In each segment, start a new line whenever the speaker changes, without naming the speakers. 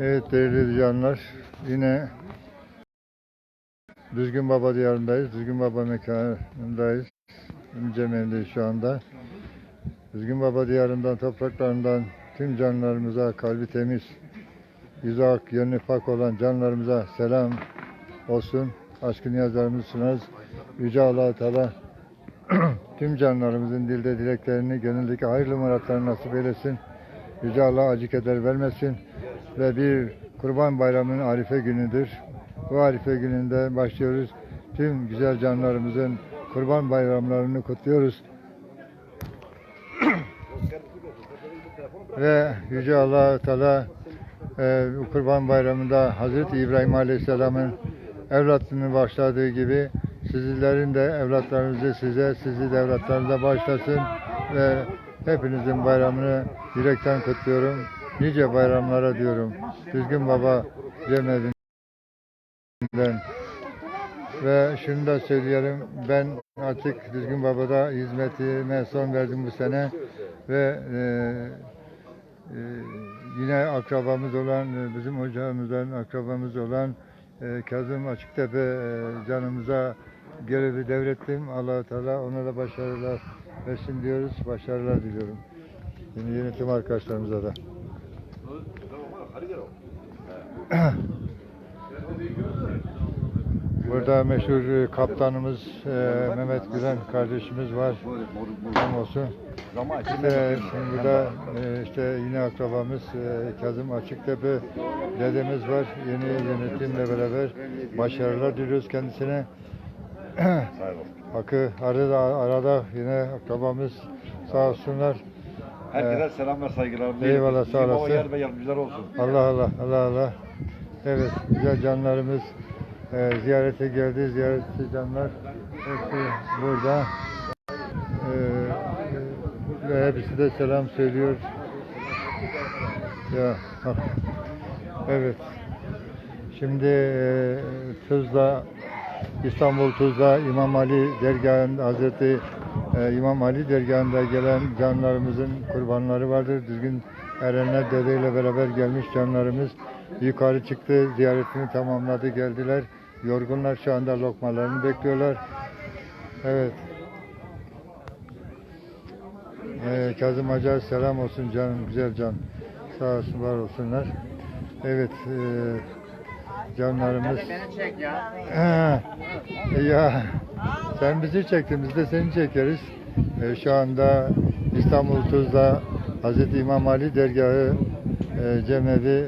Evet değerli canlar yine Düzgün Baba diyarındayız. Düzgün Baba mekanındayız. Cemevi'ndeyiz şu anda. Düzgün Baba diyarından, topraklarından tüm canlarımıza kalbi temiz, yüzü ak, yönü pak olan canlarımıza selam olsun. Aşkı niyazlarımızı sunarız. Yüce allah Teala tüm canlarımızın dilde dileklerini, gönüldeki hayırlı muratlarını nasip eylesin. Yüce Allah acı keder vermesin ve bir Kurban Bayramı'nın Arife günüdür. Bu Arife gününde başlıyoruz. Tüm güzel canlarımızın Kurban Bayramlarını kutluyoruz. ve Yüce Allah Teala e, Kurban Bayramı'nda Hazreti İbrahim Aleyhisselam'ın evlatını başladığı gibi sizlerin de evlatlarınızı size, sizi de evlatlarınıza başlasın ve hepinizin bayramını yürekten kutluyorum. Nice bayramlara diyorum. Düzgün Baba Cemevi'nden. Ve şunu da söyleyelim. Ben artık Düzgün Baba'da hizmetime son verdim bu sene. Ve e, e, yine akrabamız olan, e, bizim hocamızdan akrabamız olan e, Kazım Açıktepe e, canımıza görevi devrettim. allah Teala ona da başarılar versin diyoruz. Başarılar diliyorum. Yeni yönetim arkadaşlarımıza da. Burada meşhur e, kaptanımız e, Mehmet Gülen kardeşimiz var. Tam olsun. İşte şimdi burada e, işte yine akrabamız e, Kazım Açıktepe dedemiz var. Yeni yönetimle beraber başarılar diliyoruz kendisine. Bakı arada arada yine akrabamız sağ olsunlar.
Herkese selam ve saygılar.
Eyvallah, sağ olasın.
yer ve yardımcılar olsun.
Allah Allah Allah Allah. Evet güzel canlarımız e, ziyarete geldi. Ziyaretçi canlar hepsi burada. E, e, ve hepsi de selam söylüyor. Ya bak. Evet. Şimdi e, Tuzla İstanbul Tuzla İmam Ali dergahında Hazreti e, İmam Ali dergahında gelen canlarımızın kurbanları vardır. Düzgün Erenler Dede ile beraber gelmiş canlarımız yukarı çıktı. Ziyaretini tamamladı geldiler. Yorgunlar şu anda lokmalarını bekliyorlar. Evet. Ee, Kazım Acar selam olsun canım güzel can. Sağ olsun var olsunlar. Evet. E, canlarımız.
Beni çek ya.
Ya sen bizi çektin biz de seni çekeriz. Ee, şu anda İstanbul Tuzla Hazreti İmam Ali dergahı e, cemevi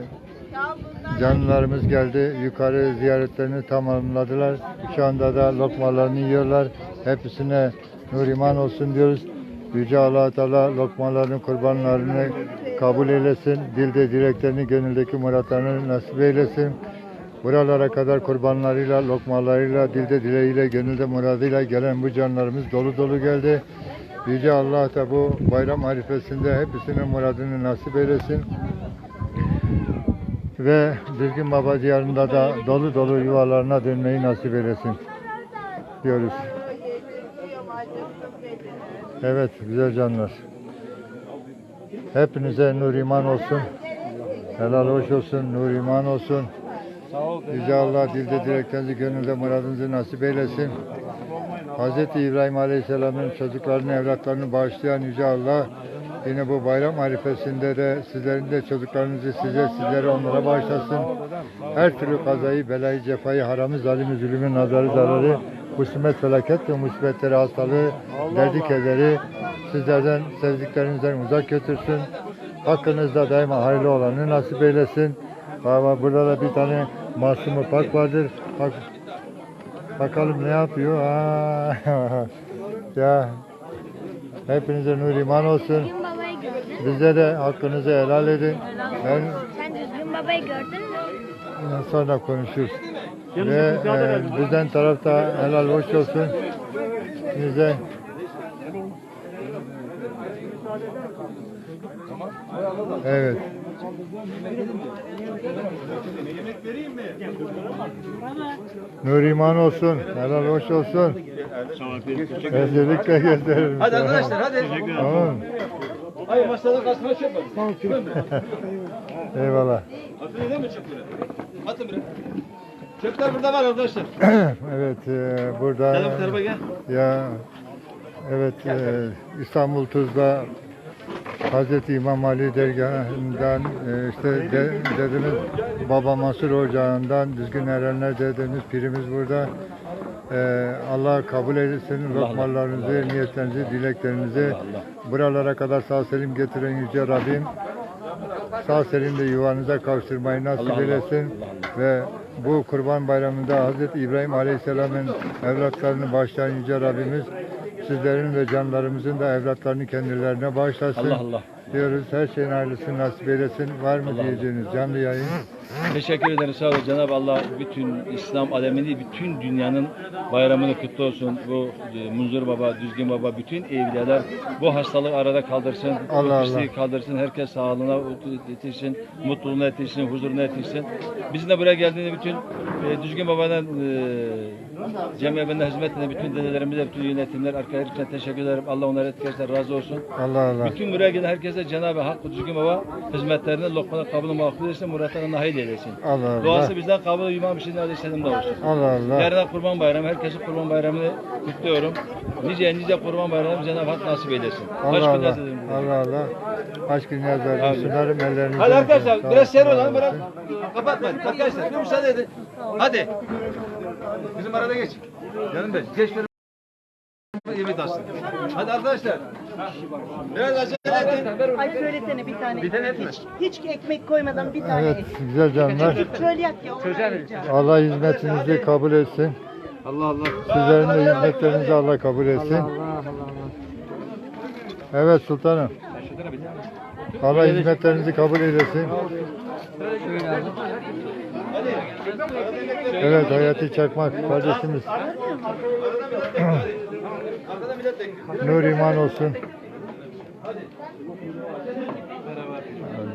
canlılarımız geldi. Yukarı ziyaretlerini tamamladılar. Şu anda da lokmalarını yiyorlar. Hepsine nur iman olsun diyoruz. Yüce allah Teala lokmalarını, kurbanlarını kabul eylesin. Dilde dileklerini, gönüldeki muratlarını nasip eylesin. Buralara kadar kurbanlarıyla, lokmalarıyla, dilde dileğiyle, gönülde muradıyla gelen bu canlarımız dolu dolu geldi. Yüce Allah da bu bayram harifesinde hepsinin muradını nasip eylesin. Ve Düzgün Baba diyarında da dolu dolu yuvalarına dönmeyi nasip eylesin. Diyoruz. Evet güzel canlar. Hepinize nur iman olsun. Helal hoş olsun, nur iman olsun. Yüce Allah dilde dileklerinizi, gönülde muradınızı nasip eylesin. Hz. İbrahim Aleyhisselam'ın çocuklarını, evlatlarını bağışlayan Yüce Allah yine bu bayram arifesinde de sizlerin de çocuklarınızı size, sizleri onlara bağışlasın. Her türlü kazayı, belayı, cefayı, haramı, zalimi, zulümü, nazarı, zararı, husumet, felaket ve musibetleri, hastalığı, derdi, kederi sizlerden, sevdiklerinizden uzak götürsün. Hakkınızda daima hayırlı olanı nasip eylesin. Baba burada da bir tane masumu pak vardır. Bak, bakalım ne yapıyor. Aa, ya hepinize nur iman olsun. Bize de hakkınızı helal edin. Ben
Sen düzgün babayı gördün mü?
sonra konuşuruz. Ve e, bizden tarafta helal hoş olsun. Size Evet. Nur iman olsun. Helal hoş olsun. Özellikle gösteririm.
Hadi arkadaşlar hadi.
Tamam.
Hayır masadan kasma çöp var.
Eyvallah.
Atın değil mi çöpleri? Atın bre. Çöpler burada var arkadaşlar.
evet e, burada
bu tarafa gel.
ya evet e, İstanbul Tuz'da Hazreti İmam Ali dergahından e, işte de, dedemiz Baba Mansur Ocağı'ndan Düzgün Erenler dedemiz pirimiz burada. E, Allah kabul eylesin lokmalarınızı, niyetlerinizi, dileklerinizi buralara kadar sağ selim getiren Yüce Rabbim sağ selim de yuvanıza kavuşturmayı nasip eylesin. Ve bu kurban bayramında Hz. İbrahim Aleyhisselam'ın evlatlarını bağışlayan Yüce Rabbimiz sizlerin ve canlarımızın da evlatlarını kendilerine bağışlasın.
Allah Allah.
Diyoruz her şeyin hayırlısını nasip eylesin. Var mı diyeceğiniz canlı yayın?
Teşekkür ederim sağ olun. Cenab-ı Allah bütün İslam alemini, bütün dünyanın bayramını kutlu olsun. Bu e, Munzur Baba, Düzgün Baba, bütün evliyalar bu hastalığı arada kaldırsın.
Allah
bu pisliği
Allah.
kaldırsın. Herkes sağlığına yetişsin, mutluluğuna yetişsin, huzuruna yetişsin. Bizim de buraya geldiğinde bütün e, Düzgün Baba'dan e, cemiyetinde hizmet eden bütün dedelerimize, bütün yönetimler, arkadaşlar teşekkür ederim. Allah onlara herkese razı olsun.
Allah Allah.
Bütün buraya gelen herkese Cenab-ı Hak Düzgün Baba hizmetlerini lokmana kabulü makbul etsin, muratlarına nail eylesin.
Allah Allah.
Duası bizden kabul İmam Hüseyin Aleyhisselam da olsun.
Allah Allah.
Yarın kurban bayramı, herkesin kurban bayramını kutluyorum. Nice nice kurban bayramı Cenab-ı Hak nasip eylesin. Kaç
Allah
gün
Allah. Allah Allah. Aşkın yazarını
Abi.
sunarım ellerinize.
Hadi arkadaşlar biraz seri olun. Bırak. Kapatmayın. Arkadaşlar bir müsaade edin. Hadi. Bizim arada geç. Canım ben. Geç benim. Yemek aslında. Hadi arkadaşlar. Biraz acele edin.
Ay söylesene bir tane.
Bir tane etme.
Hiç, hiç ekmek koymadan bir tane
Evet
et.
güzel canlar.
Şöyle yak ya. Çözer
Allah hizmetinizi kabul etsin.
Allah Allah.
Sizlerin de hizmetlerinizi Allah kabul etsin. Evet sultanım. Allah hizmetlerinizi kabul eylesin. Evet Hayati Çakmak kardeşimiz. Nur iman olsun.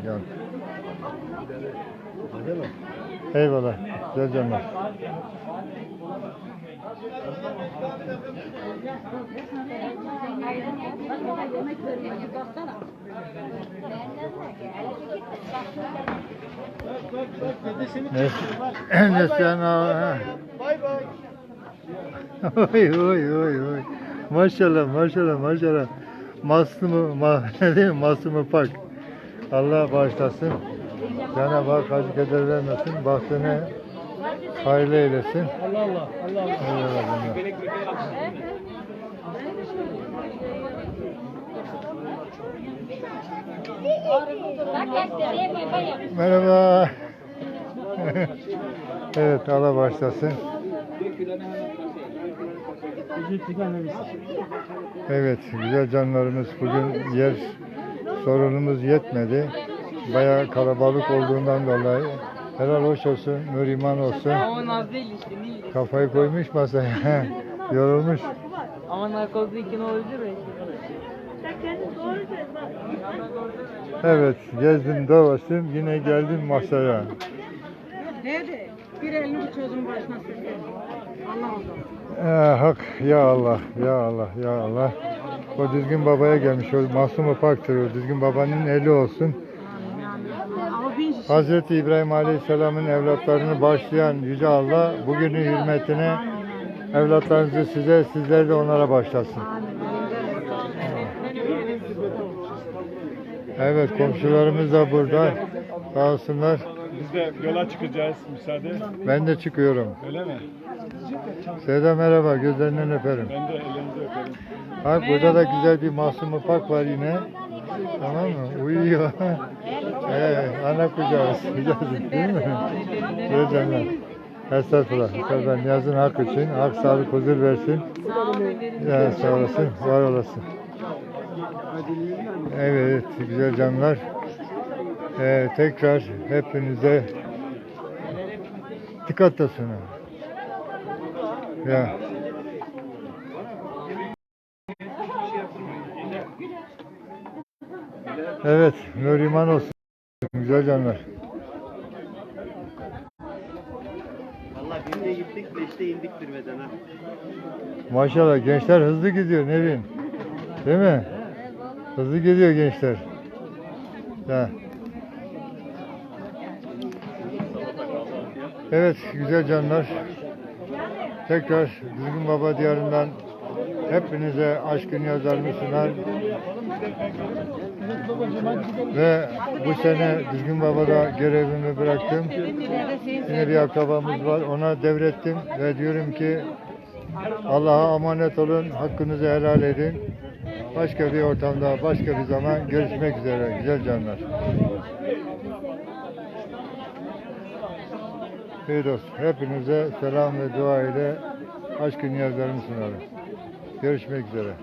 Gel. Eyvallah. Güzel canlar. Nes- Neslihan ağa. Oy oy oy oy. Maşallah maşallah maşallah. Maslumu ma ne diyeyim maslumu pak. Allah bağışlasın. Cenab-ı Hak acı keder vermesin. Bahtını hayırlı eylesin. Allah Allah. Allah Merhaba. evet Allah başlasın. Evet güzel canlarımız bugün yer sorunumuz yetmedi. Bayağı kalabalık olduğundan dolayı helal hoş olsun, nur iman olsun. Kafayı koymuş masaya. Yorulmuş.
Ama narkozlu iki ne olabilir mi?
Evet gezdim dolaştım yine geldim masaya.
Nerede? Bir elini çocuğun başına sürdü. Allah.
Ee, hak ya Allah ya Allah ya Allah. O düzgün babaya gelmiş. O masum ufaktır o. Düzgün babanın eli olsun. Hazreti İbrahim Aleyhisselam'ın evlatlarını bağışlayan Yüce Allah bugünün hürmetine evlatlarınızı size, sizleri de onlara bağışlasın. Evet komşularımız da burada. Sağ olsunlar.
Biz de yola çıkacağız müsaade.
Ben de çıkıyorum.
Öyle mi?
Seda merhaba. Gözlerinden öperim.
Ben de elinizi öperim.
Bak burada da güzel bir masum ufak var yine. Tamam mı? Uyuyor. ee, ana kucağı. Güzel değil mi? Güzel canlar. Estağfurullah. Estağfurullah. Niyazın hak için. Hak sağlık huzur versin. Ya, sağ olasın. Var olasın. Evet güzel canlar. Ee, tekrar hepinize dikkat olsun. Ya. Evet, nur iman olsun. Güzel canlar.
Valla birde gittik, beşte indik Türbeden ha.
Maşallah gençler hızlı gidiyor Nevin. Değil mi? Hızlı geliyor gençler. Ha. Evet güzel canlar. Tekrar Düzgün Baba diyarından hepinize aşkın yazarını sunar. Ve bu sene Düzgün Baba'da görevimi bıraktım. Yine bir akrabamız var. Ona devrettim ve diyorum ki Allah'a emanet olun. Hakkınızı helal edin. Başka bir ortamda, başka bir zaman görüşmek üzere. Güzel canlar. Dost. Hepinize selam ve dua ile aşkın yazlarını sunarım. Görüşmek üzere.